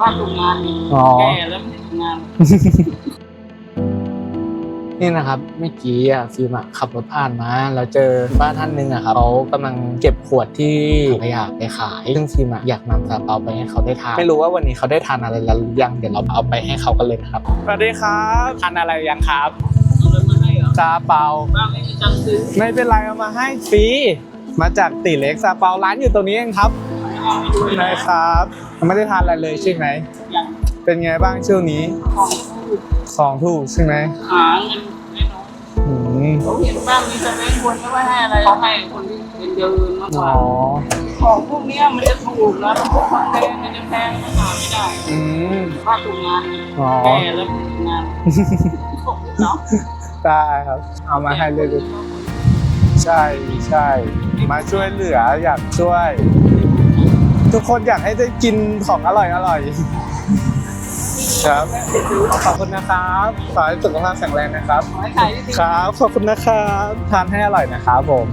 บ้านตรงงานนี่อ๋อ แก่แล้วไม่ได้ทำงานนี่นะครับเมื่อกี้อะฟิล์มอะขับรถผ่านมาแล้วเจอบ้านท่านหนึงอะครับเขากำลังเก็บขวดที่ขยะไปขาย ซึ่งฟิล์มอะอยากนำซาเปาไปให้เขาได้ทาน ไม่รู้ว่าวันนี้เขาได้ทานอะไรแล้วหรือยังเดี๋ยวเราเอาไปให้เขากันเลยนะครับสวัสดีครับทานอะไรยังครับเอาเลยมาให้เหรอซาเปา บ้านไม่มีตังค์ซื้อไม่เป็นไรเอามาให้ฟรีมาจากตีเล็กซาเปาร้านอยู่ตรงนี้เองครับ เอาไปด้วยครับไม่ได้ทานอะไรเลยใช่ไหม เป็นไงบ้างช่วงนี้ ของถูกของถูกใช่ไหมหาเงินให้น้องอืมเขาเห็นบ้างมีแต่แม่คนก็ไม่ให้อะไรให้คนที่เป็นเดินมากกว่าอของพวกเนี้ยมันจะถูกนะพวกของแพงมันจะแพงมันหาไม่ได้อืมบ้านตรงงานอ๋อแก่แล้วไม่ได้ทำงานเนาะได้ครับ เอามาให้เลยดูใช่ใช่มาช่วยเหลืออยากช่วย ทุกคนอยากให้ได้กินของอร่อยอร่อยครับ ขอบคุณนะครับขอให้สุขภาพแข็งแรงนะครับขอให้ขายได้ดีครับ ขอบคุณนะครับ ทานให้อร่อยนะครับผม